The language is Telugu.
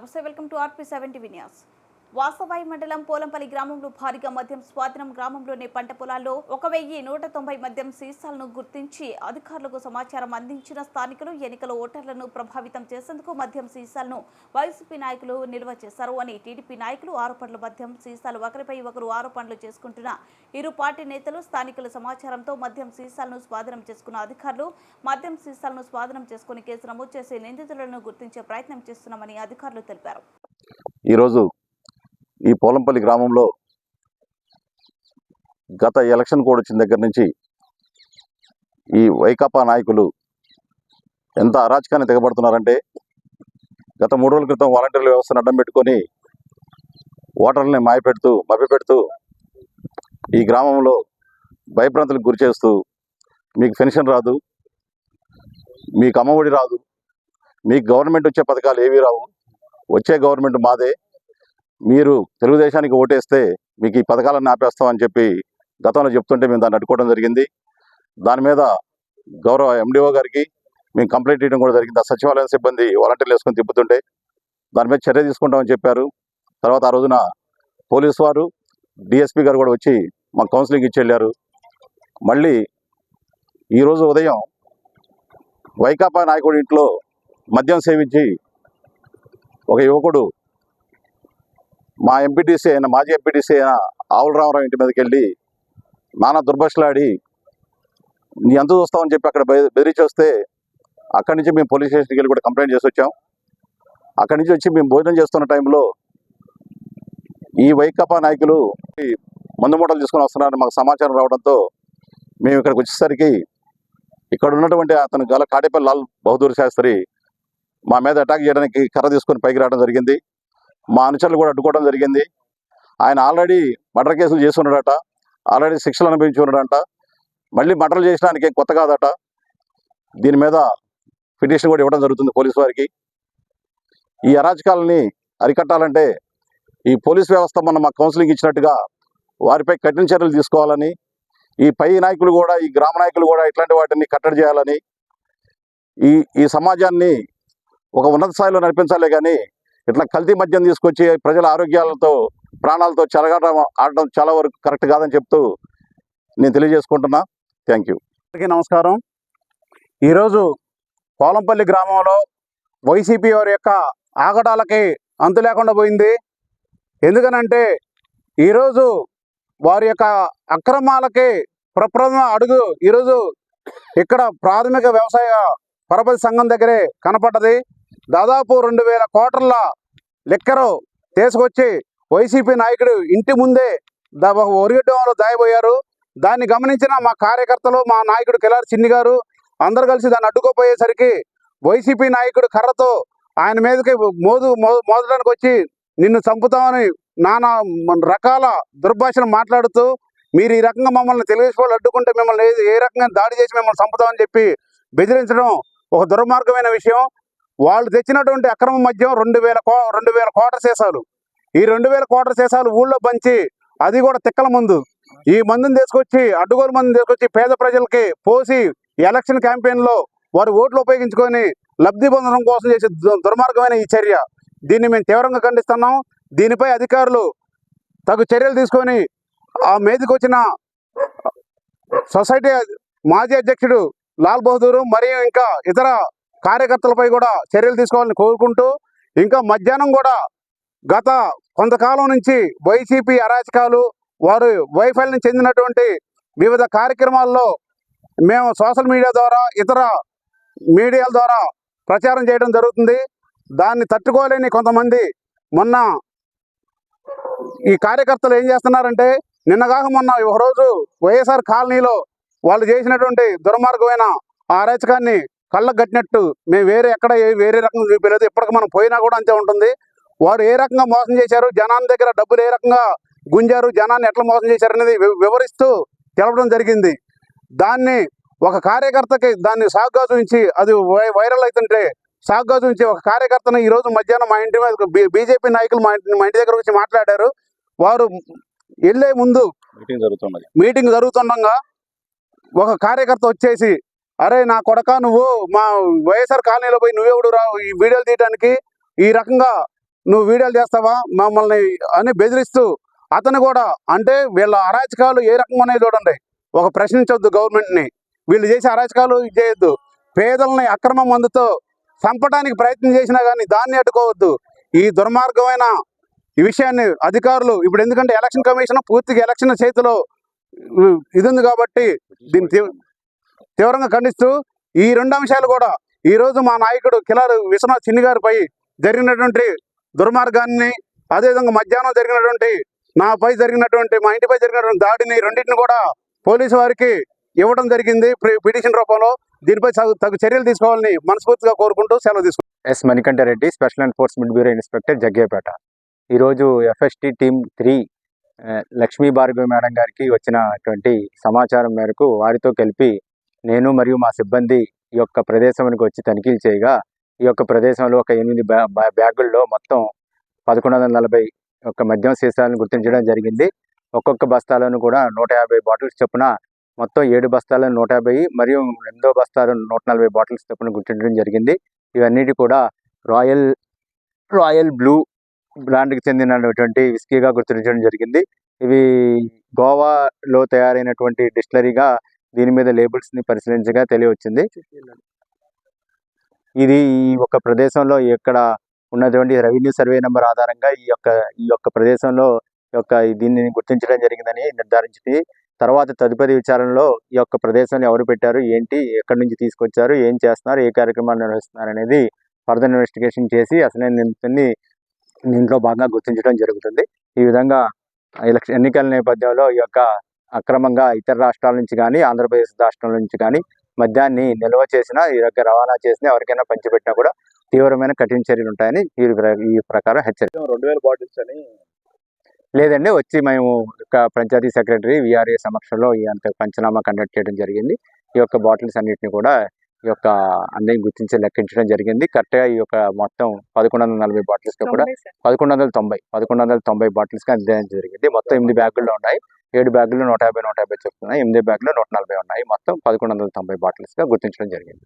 నమస్తే welcome to RP seventy Vinyas వాసవాయి మండలం పోలంపల్లి గ్రామంలో భారీగా మద్యం స్వాధీనం గ్రామంలోని పంట పొలాల్లో ఒక వెయ్యి నూట తొంభై మద్యం సీసాలను గుర్తించి అధికారులకు సమాచారం అందించిన స్థానికులు ఎన్నికల ఓటర్లను ప్రభావితం చేసేందుకు మద్యం సీసాలను వైసీపీ నాయకులు నిల్వ చేశారు అని టీడీపీ నాయకులు ఆరోపణలు మద్యం సీసాలు ఒకరిపై ఒకరు ఆరోపణలు చేసుకుంటున్న ఇరు పార్టీ నేతలు స్థానికుల సమాచారంతో మద్యం సీసాలను స్వాధీనం చేసుకున్న అధికారులు మద్యం సీసాలను స్వాధీనం చేసుకుని కేసు నమోదు చేసి నిందితులను గుర్తించే ప్రయత్నం చేస్తున్నామని అధికారులు తెలిపారు. ఈరోజు ఈ పోలంపల్లి గ్రామంలో గత ఎలక్షన్ కోడ్ వచ్చిన దగ్గర నుంచి ఈ వైకాపా నాయకులు ఎంత అరాచకాన్ని తెగబడుతున్నారంటే గత మూడు రోజుల క్రితం వాలంటీర్ల వ్యవస్థను అడ్డం పెట్టుకొని ఓటర్లని మాయపెడుతూ మభ్యపెడుతూ ఈ గ్రామంలో భయభ్రాంతులకు గురి చేస్తూ మీకు పెన్షన్ రాదు మీకు అమ్మఒడి రాదు మీకు గవర్నమెంట్ వచ్చే పథకాలు ఏవీ రావు వచ్చే గవర్నమెంట్ మాదే. మీరు తెలుగుదేశానికి ఓటేస్తే మీకు ఈ పథకాలను ఆపేస్తామని చెప్పి గతంలో చెప్తుంటే మేము దాన్ని అడ్డుకోవడం జరిగింది. దాని మీద గౌరవ ఎండిఓ గారికి మేము కంప్లైంట్ ఇవ్వడం కూడా జరిగింది. ఆ సచివాలయం సిబ్బంది వాలంటీర్లు వేసుకొని తిప్పుతుంటే దాని మీద చర్య తీసుకుంటామని చెప్పారు. తర్వాత ఆ రోజున పోలీస్ వారు డిఎస్పీ గారు కూడా వచ్చి మాకు కౌన్సిలింగ్ ఇచ్చి వెళ్ళారు. మళ్ళీ ఈరోజు ఉదయం వైకాపా నాయకుడి ఇంట్లో మద్యం సేవించి ఒక యువకుడు మా ఎంపీటీసీ అయిన మాజీ ఎంపీటీసీ అయిన ఆవుల రామారావు ఇంటి మీదకి వెళ్ళి నానా దుర్భషలాడి నీ ఎంత చూస్తామని చెప్పి అక్కడ బె- బెదిరించి వస్తే అక్కడి నుంచి మేము పోలీస్ స్టేషన్కి వెళ్ళి కూడా కంప్లైంట్ చేసి వచ్చాం. అక్కడి నుంచి వచ్చి మేము భోజనం చేస్తున్న టైంలో ఈ వైకాపా నాయకులు మందు మూటలు తీసుకొని వస్తున్నారని మాకు సమాచారం రావడంతో మేము ఇక్కడికి వచ్చేసరికి ఇక్కడ ఉన్నటువంటి అతను గల కాటేపల్లి లాల్ బహదూర్ శాస్త్రి మా మీద అటాక్ చేయడానికి కర్ర తీసుకొని పైకి రావడం జరిగింది. మా అనుచరులు కూడా అడ్డుకోవడం జరిగింది. ఆయన ఆల్రెడీ మర్డర్ కేసులు చేసి ఉన్నాడట ఆల్రెడీ శిక్షలు అనుభవించి ఉన్నాడంట మళ్ళీ మర్డర్లు చేసినానికి ఏం కొత్త కాదట. దీని మీద పిటిషన్ కూడా ఇవ్వడం జరుగుతుంది పోలీసు వారికి. ఈ అరాచకాలని అరికట్టాలంటే ఈ పోలీస్ వ్యవస్థ మొన్న మాకు కౌన్సిలింగ్ ఇచ్చినట్టుగా వారిపై కఠిన చర్యలు తీసుకోవాలని ఈ పై నాయకులు కూడా ఈ గ్రామ నాయకులు కూడా ఇట్లాంటి వాటిని కట్టడి చేయాలని ఈ ఈ సమాజాన్ని ఒక ఉన్నత స్థాయిలో నడిపించాలే కానీ ఇట్లా కల్తీ మద్యం తీసుకొచ్చి ప్రజల ఆరోగ్యాలతో ప్రాణాలతో చెలగాటం ఆడటం చాలా వరకు కరెక్ట్ కాదని చెప్తూ నేను తెలియజేసుకుంటున్నా. Thank you. అందరికీ నమస్కారం. ఈరోజు పోలంపల్లి గ్రామంలో వైసీపీ వారి యొక్క ఆగడాలకి అంతు లేకుండా పోయింది. ఎందుకనంటే ఈరోజు వారి యొక్క అక్రమాలకి ప్రప్రథమ అడుగు ఈరోజు ఇక్కడ ప్రాథమిక వ్యవసాయ పరపతి సంఘం దగ్గరే కనపడ్డది. దాదాపు రెండు వేల కోట్ల లెక్కరు తీసుకొచ్చి వైసీపీ నాయకుడు ఇంటి ముందే ఒరిగడ్డంలో దాయబోయారు. దాన్ని గమనించిన మా కార్యకర్తలు మా నాయకుడు కిలారి చిన్ని గారు అందరు కలిసి దాన్ని అడ్డుకోపోయేసరికి వైసీపీ నాయకుడు కర్రతో ఆయన మీదకి మోదు మో- మోదడానికి వచ్చి నిన్ను చంపుతామని నానా రకాల దుర్భాషను మాట్లాడుతూ మీరు ఈ రకంగా మమ్మల్ని తెలుగుదేశం అడ్డుకుంటే మిమ్మల్ని ఏ రకంగా దాడి చేసి మిమ్మల్ని చంపుతామని చెప్పి బెదిరించడం ఒక దుర్మార్గమైన విషయం. వాళ్ళు తెచ్చినటువంటి అక్రమ మద్యం రెండు వేల కో రెండు వేల కోట్ల సీసాలు ఈ రెండు వేల కోట్ల సీసాలు ఊళ్ళో పంచి అది కూడా తిక్కల మందు. ఈ మందుని తీసుకొచ్చి అడ్డుగోలు మందుని తీసుకొచ్చి పేద ప్రజలకి పోసి ఎలక్షన్ క్యాంపెయిన్లో వారు ఓట్లు ఉపయోగించుకొని లబ్ధి పొందడం కోసం చేసే దు- దుర్మార్గమైన ఈ చర్య. దీన్ని మేము తీవ్రంగా ఖండిస్తున్నాం. దీనిపై అధికారులు తగు చర్యలు తీసుకొని ఆ మీదకి వచ్చిన సొసైటీ మాజీ అధ్యక్షుడు లాల్ బహదూరు మరియు ఇంకా ఇతర కార్యకర్తలపై కూడా చర్యలు తీసుకోవాలని కోరుకుంటూ ఇంకా మధ్యాహ్నం కూడా గత కొంతకాలం నుంచి వైసీపీ అరాచకాలు వారు వైఫల్యం చెందినటువంటి వివిధ కార్యక్రమాల్లో మేము సోషల్ మీడియా ద్వారా ఇతర మీడియాల ద్వారా ప్రచారం చేయడం జరుగుతుంది. దాన్ని తట్టుకోలేని కొంతమంది మొన్న ఈ కార్యకర్తలు ఏం చేస్తున్నారంటే నిన్నగాక మొన్న ఒక రోజు వైఎస్ఆర్ కాలనీలో వాళ్ళు చేసినటువంటి దుర్మార్గమైన ఆ అరాచకాన్ని కళ్ళకు కట్టినట్టు మేము వేరే ఎక్కడ వేరే రకంగా చూపించలేదు. ఇప్పటికి మనం పోయినా కూడా అంతే ఉంటుంది. వారు ఏ రకంగా మోసం చేశారు జనాన్ని దగ్గర డబ్బులు ఏ రకంగా గుంజారు జనాన్ని ఎట్లా మోసం చేశారు అనేది వివరిస్తూ తెలపడం జరిగింది. దాన్ని ఒక కార్యకర్తకి దాన్ని సాగ్గా చూపించి అది వైరల్ అవుతుంటే సాగ్గా చూపించి ఒక కార్యకర్తను ఈ రోజు మధ్యాహ్నం మా ఇంటి మీద బీజేపీ నాయకులు మా ఇంటి మా ఇంటి దగ్గర వచ్చి మాట్లాడారు. వారు వెళ్ళే ముందు మీటింగ్ జరుగుతున్నది. మీటింగ్ జరుగుతుండగా ఒక కార్యకర్త వచ్చేసి అరే నా కొడక నువ్వు మా వైఎస్ఆర్ కాలనీలో పోయి నువ్వెవడు రా ఈ వీడియోలు తీయడానికి ఈ రకంగా నువ్వు వీడియోలు చేస్తావా మమ్మల్ని అని బెదిరిస్తూ అతను కూడా అంటే వీళ్ళ అరాచకాలు ఏ రకంగా ఉన్నాయి చూడండి. ఒక ప్రశ్నించవద్దు గవర్నమెంట్ని. వీళ్ళు చేసే అరాచకాలు ఇది చేయొద్దు. పేదల్ని అక్రమ మందుతో చంపడానికి ప్రయత్నం చేసినా కానీ దాన్ని అడ్డుకోవద్దు. ఈ దుర్మార్గమైన ఈ విషయాన్ని అధికారులు ఇప్పుడు ఎందుకంటే ఎలక్షన్ కమిషన్ పూర్తిగా ఎలక్షన్ చేతిలో ఇది ఉంది కాబట్టి దీన్ని తీవ్రంగా ఖండిస్తూ ఈ రెండు అంశాలు కూడా ఈ రోజు మా నాయకుడు కిలారు విశ్వనాథ్ చిన్ని గారిపై జరిగినటువంటి దుర్మార్గాన్ని అదేవిధంగా మధ్యాహ్నం జరిగినటువంటి నాపై జరిగినటువంటి మా ఇంటిపై జరిగినటువంటి దాడిని రెండింటిని కూడా పోలీసు వారికి ఇవ్వడం జరిగింది. పిటిషన్ రూపంలో దీనిపై తగు- చర్యలు తీసుకోవాలని మనస్ఫూర్తిగా కోరుకుంటూ సెలవు తీసుకుంటాం S Manikanta Reddy special enforcement bureau inspector Jaggepeta. ఈరోజు FST team three Lakshmi Bhargavi madam గారికి వచ్చినటువంటి సమాచారం మేరకు వారితో కలిపి నేను మరియు మా సిబ్బంది ఈ యొక్క ప్రదేశానికి వచ్చి తనిఖీలు చేయగా ఈ యొక్క ప్రదేశంలో ఒక ఎనిమిది బ్యా బ్యాగుల్లో మొత్తం పదకొండు వందల నలభై ఒక మద్యం సీసాలను గుర్తించడం జరిగింది. ఒక్కొక్క బస్తాలను కూడా నూట యాభై బాటిల్స్ చొప్పున మొత్తం ఏడు బస్తాలను నూట యాభై మరియు ఎనిమిదో బస్తాలు నూట నలభై బాటిల్స్ చొప్పున గుర్తించడం జరిగింది. ఇవన్నిటి కూడా రాయల్ రాయల్ బ్లూ బ్రాండ్కి చెందినటువంటి విస్కీగా గుర్తించడం జరిగింది. ఇవి గోవాలో తయారైనటువంటి డిస్టిలరీగా దీని మీద లేబుల్స్ని పరిశీలించగా తెలియవచ్చింది ఇది ఈ యొక్క ప్రదేశంలో ఇక్కడ ఉన్నటువంటి రెవెన్యూ సర్వే నెంబర్ ఆధారంగా ఈ యొక్క ఈ యొక్క ప్రదేశంలో ఈ యొక్క దీనిని గుర్తించడం జరిగిందని నిర్ధారించింది. తర్వాత తదుపరి విచారణలో ఈ యొక్క ప్రదేశాన్ని ఎవరు పెట్టారు ఏంటి ఎక్కడి నుంచి తీసుకొచ్చారు ఏం చేస్తున్నారు ఏ కార్యక్రమాలు నిర్వహిస్తున్నారు అనేది ఫర్దర్ ఇన్వెస్టిగేషన్ చేసి అసలే నిందితుని దీంట్లో భాగంగా గుర్తించడం జరుగుతుంది. ఈ విధంగా ఎలక్షన్ ఎన్నికల నేపథ్యంలో ఈ యొక్క అక్రమంగా ఇతర రాష్ట్రాల నుంచి కానీ ఆంధ్రప్రదేశ్ రాష్ట్రం నుంచి కానీ మద్యాన్ని నిల్వ చేసిన ఈ యొక్క రవాణా చేసిన ఎవరికైనా పంచిపెట్టినా కూడా తీవ్రమైన కఠిన చర్యలు ఉంటాయని ఈ ఈ ప్రకారం హెచ్చరిక. రెండు వేల బాటిల్స్ అని లేదండి వచ్చి మేము యొక్క పంచాయతీ సెక్రటరీ విఆర్ఏ సమక్షంలో ఈ అంత పంచనామా కండక్ట్ చేయడం జరిగింది. ఈ యొక్క బాటిల్స్ అన్నిటిని కూడా ఈ యొక్క అన్ని గుర్తించి లెక్కించడం జరిగింది. కరెక్ట్గా ఈ యొక్క మొత్తం పదకొండు వందల నలభై బాటిల్స్గా కూడా పదకొండు వందల తొంభై పదకొండు వందల తొంభై బాటిల్స్గా అందించడం జరిగింది. మొత్తం ఎనిమిది బ్యాగుల్లో ఉన్నాయి. ఏడు బ్యాగులు నూట యాభై నూట యాభై చెప్తున్నాయి. ఎనిమిది బ్యాగులు నూట నలభై ఉన్నాయి. మొత్తం పదకొండు వందల తొంభై బాటిల్స్గా గుర్తించడం జరిగింది.